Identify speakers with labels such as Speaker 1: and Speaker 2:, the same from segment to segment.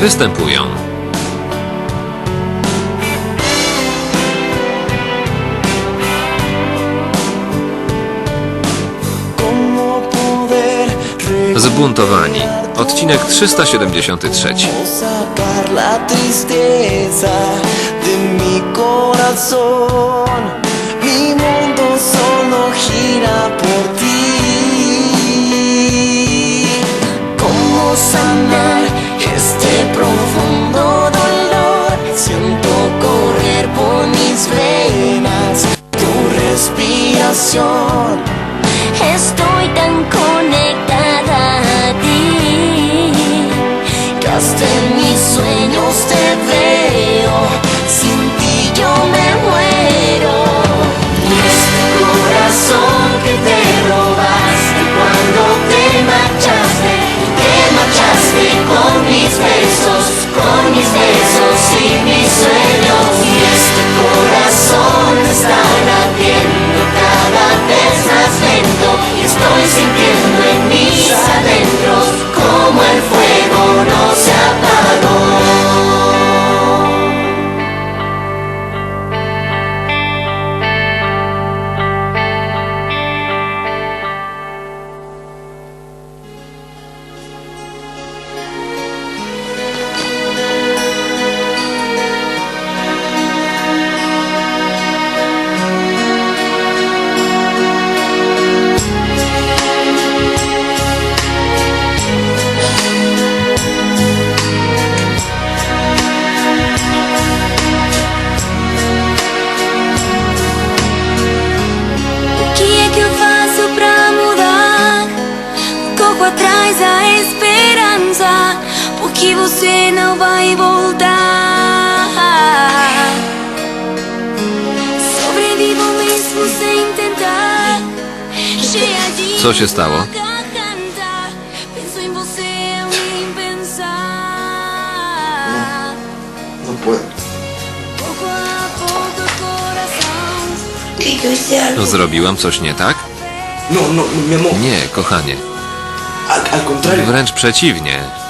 Speaker 1: Występują
Speaker 2: venas. Tu respiración.
Speaker 3: Estoy tan
Speaker 2: que
Speaker 4: você não vai voltar. Sobrevivo mesmo sem tentar. Cheia de
Speaker 1: Co się stało?
Speaker 5: No puedo.
Speaker 4: Pouco a pouco coração.
Speaker 5: Que yo hice algo.
Speaker 1: Zrobiłam coś nie tak?
Speaker 5: No, no, no, mi amor.
Speaker 1: Nie, kochanie.
Speaker 5: Al, al contrario.
Speaker 1: Wręcz przeciwnie.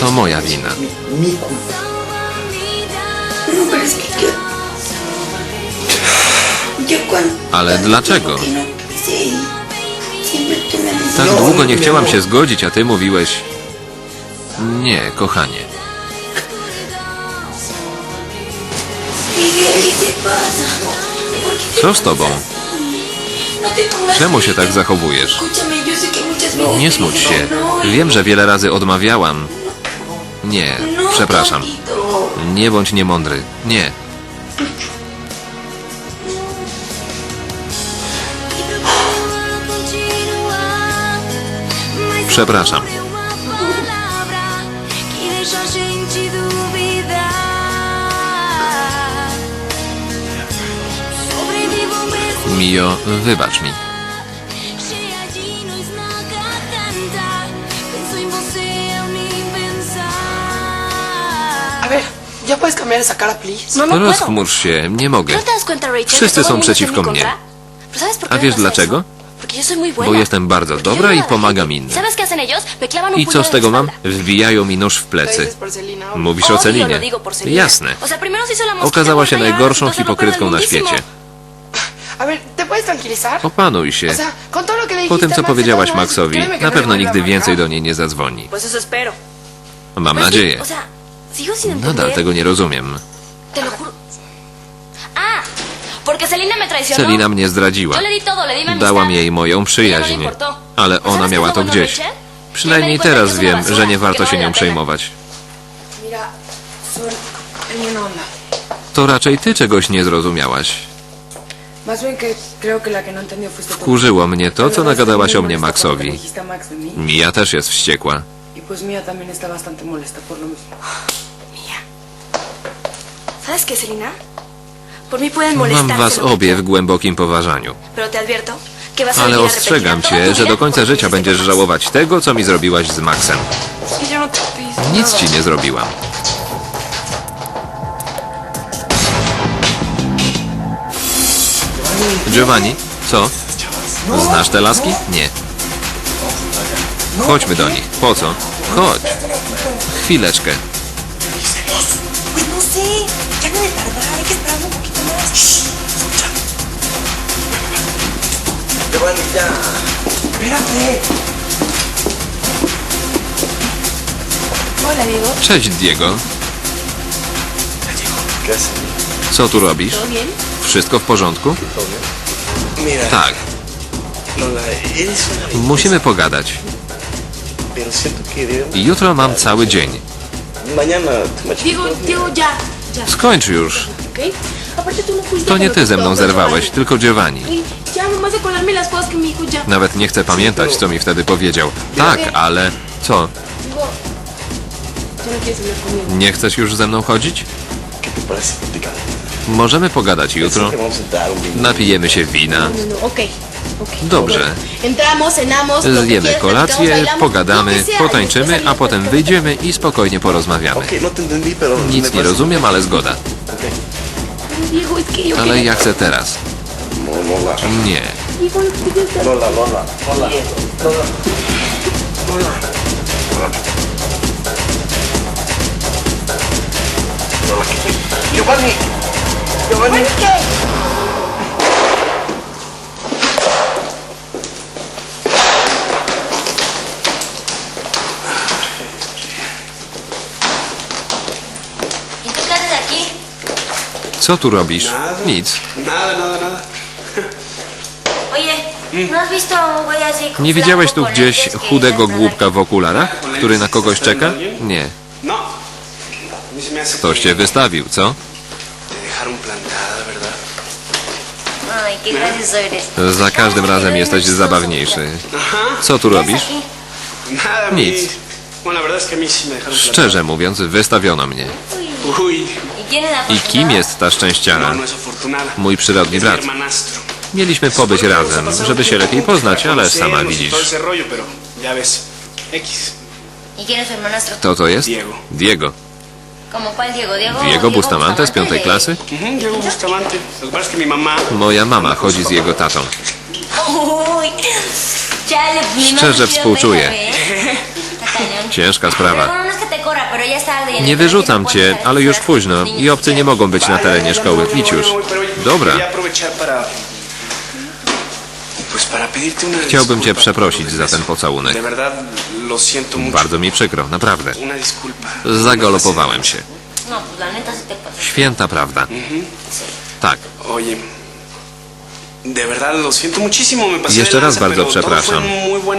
Speaker 1: To moja wina.
Speaker 5: No.
Speaker 1: Ale dlaczego?
Speaker 5: Que no quise ir, Siempre tú me decías.
Speaker 1: Tak
Speaker 5: No,
Speaker 1: długo nie chciałam się zgodzić, a ty mówiłeś... Nie, kochanie.
Speaker 5: Miguel, ¿qué te pasa? ¿Por qué
Speaker 1: Co z tobą? Czemu się tak zachowujesz? Nie smuć się. Wiem, że wiele razy odmawiałam. Nie, przepraszam. Nie bądź niemądry. Nie. Przepraszam. Mio, wybacz mi.
Speaker 6: A ver, ¿ya puedes cambiar esa cara, please?
Speaker 4: No, no puedo.
Speaker 1: Rozchmurz się, nie mogę.
Speaker 4: ¿No te das cuenta, Rachel?
Speaker 1: Wszyscy są
Speaker 4: el mundo está en
Speaker 1: przeciwko
Speaker 4: mi
Speaker 1: mnie.
Speaker 4: contra? ¿Pero sabes por qué
Speaker 1: A
Speaker 4: me
Speaker 1: wiesz
Speaker 4: pasa
Speaker 1: dlaczego?
Speaker 4: eso? Porque yo soy muy buena.
Speaker 1: Bo jestem bardzo
Speaker 4: Porque
Speaker 1: dobra
Speaker 4: ayudo
Speaker 1: i
Speaker 4: a la
Speaker 1: pomagam
Speaker 4: gente.
Speaker 1: innym.
Speaker 4: ¿Sabes qué hacen ellos? Me clavan un
Speaker 1: I co z
Speaker 4: en
Speaker 1: tego mam?
Speaker 4: espalda.
Speaker 1: Wbijają mi nóż w plecy. Mówisz o Celinie.
Speaker 4: lo digo.
Speaker 1: Jasne.
Speaker 4: O sea, primero se hizo la mosquita
Speaker 1: Okazała się
Speaker 4: gorda y ahora
Speaker 1: najgorszą
Speaker 4: ser peor
Speaker 1: hipokrytką
Speaker 4: del
Speaker 1: na
Speaker 4: mundísimo.
Speaker 1: świecie.
Speaker 6: A ver.
Speaker 1: Opanuj się. Po tym, co
Speaker 6: y
Speaker 1: powiedziałaś Maxowi, na
Speaker 6: no
Speaker 1: pewno nigdy więcej do niej nie zadzwoni. Mam nadzieję. Nadal tego nie rozumiem.
Speaker 4: Ah, Celina.
Speaker 1: Celina mnie zdradziła. Dałam jej moją
Speaker 4: no
Speaker 1: przyjaźń. Ale
Speaker 4: ¿Sabes
Speaker 1: ona miała to gdzieś. Przynajmniej
Speaker 4: cuenta
Speaker 1: teraz
Speaker 4: una
Speaker 1: wiem, że nie warto
Speaker 4: no
Speaker 1: się nią przejmować. To raczej ty czegoś nie zrozumiałaś. Wkurzyło mnie to, co nagadałaś o mnie Maxowi. Mia też jest wściekła.
Speaker 6: Y
Speaker 4: pueden
Speaker 1: Mam was
Speaker 4: que
Speaker 1: obie w głębokim poważaniu.
Speaker 4: Pero te advierto que vas a
Speaker 1: Ale ostrzegam cię, że do końca życia będziesz żałować tego, co mi zrobiłaś z Maxem.
Speaker 6: No
Speaker 1: Nic ci nie zrobiłam. Giovanni, co? Znasz te laski? Nie. Chodźmy do nich. Po co? Chodź. Chwileczkę. Cześć, Diego. Co tu robisz? Wszystko w porządku? Tak. Musimy pogadać. Jutro mam cały dzień. Skończ już. To nie ty ze mną zerwałeś, tylko Giovanni. Nawet nie chcę pamiętać, co mi wtedy powiedział. Tak, ale co? Nie chcesz już ze mną chodzić? Możemy pogadać jutro. Napijemy się wina.
Speaker 5: No, no, ok.
Speaker 1: Dobrze. Zjemy kolację, pogadamy, potańczymy, a potem wyjdziemy i spokojnie porozmawiamy.
Speaker 7: No
Speaker 1: Nic nie rozumiem, ale zgoda. Ale ja chcę teraz.
Speaker 7: No.
Speaker 1: Nie.
Speaker 5: Diego, yo quería estar-
Speaker 7: Lola, Lola, Lola. Lola. Lola. Lola, ¿qué te- Giovanni. Giovanni.
Speaker 2: ¿Y tú qué haces aquí?
Speaker 1: Co tu robisz? Nic.
Speaker 8: Nada, nada, nada.
Speaker 2: ¿no has visto un
Speaker 1: Nie widziałeś tu
Speaker 2: flaco con
Speaker 1: gdzieś
Speaker 2: que
Speaker 1: chudego
Speaker 2: ya
Speaker 1: głupka w okularach, który na kogoś czeka? Nie.
Speaker 8: No.
Speaker 1: Ktoś cię wystawił, co? Za każdym razem jesteś zabawniejszy. Co tu robisz? Nic. Szczerze mówiąc, wystawiono mnie.
Speaker 8: plantada. Uy.
Speaker 2: ¿Y quién es la
Speaker 1: I kim jest ta szczęściara? Mój przyrodni brat. Mieliśmy pobyć razem, żeby się lepiej poznać, ale sama widzisz. Kto to jest?
Speaker 8: Diego.
Speaker 1: Diego.
Speaker 2: ¿Como cuál Diego? Diego,
Speaker 1: Diego Bustamante z piątej klasy?
Speaker 8: Ujú, Diego Bustamante. Que mi mamá...
Speaker 1: Moja mama chodzi z jego tatą. Szczerze współczuję. Ciężka sprawa.
Speaker 2: no el
Speaker 1: Nie wyrzucam
Speaker 2: no
Speaker 1: cię,
Speaker 2: estar
Speaker 1: ale już późno i obcy nie mogą być na terenie szkoły. Idź już. Dobra. Chciałbym cię przeprosić za ten pocałunek. Bardzo mi przykro, naprawdę. Zagalopowałem się.
Speaker 2: No.
Speaker 1: Święta prawda. Tak. Jeszcze raz bardzo przepraszam,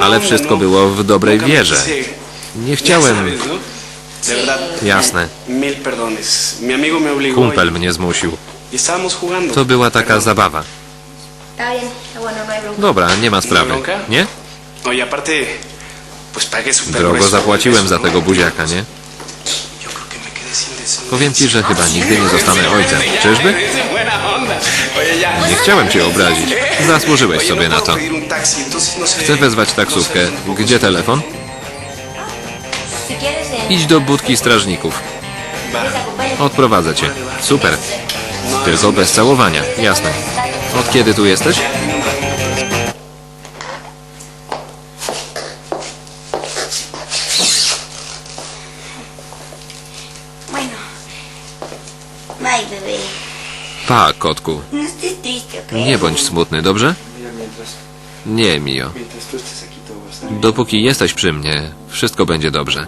Speaker 1: ale wszystko
Speaker 8: ¿no?
Speaker 1: było w dobrej wierze. Nie chciałem.
Speaker 8: ¿no?
Speaker 1: Jasne. Kumpel
Speaker 8: y,
Speaker 1: mnie zmusił. To była taka zabawa.
Speaker 2: No.
Speaker 1: Dobra, nie ma sprawy. Nie?
Speaker 8: Super
Speaker 1: Drogo zapłaciłem za
Speaker 8: ¿no?
Speaker 1: tego buziaka, nie? Powiem ci, że chyba nigdy nie zostanę ojcem. Czyżby? Nie chciałem cię obrazić. Zasłużyłeś
Speaker 8: Oye,
Speaker 1: sobie
Speaker 8: no
Speaker 1: na to.
Speaker 8: no
Speaker 1: Chcę wezwać
Speaker 8: no
Speaker 1: taksówkę. Gdzie telefon?
Speaker 2: Eh,
Speaker 1: Idź do budki strażników. Odprowadzę cię. Super. Tylko bez całowania. Jasne. Od kiedy tu jesteś? Pa, kotku. Nie bądź smutny, dobrze? Nie, Mio. Dopóki jesteś przy mnie, wszystko będzie dobrze.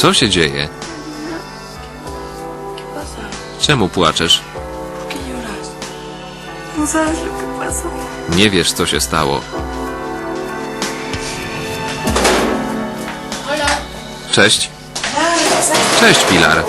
Speaker 1: Co się dzieje? Czemu płaczesz? Nie wiesz, co się stało. Cześć. Cześć, Pilar.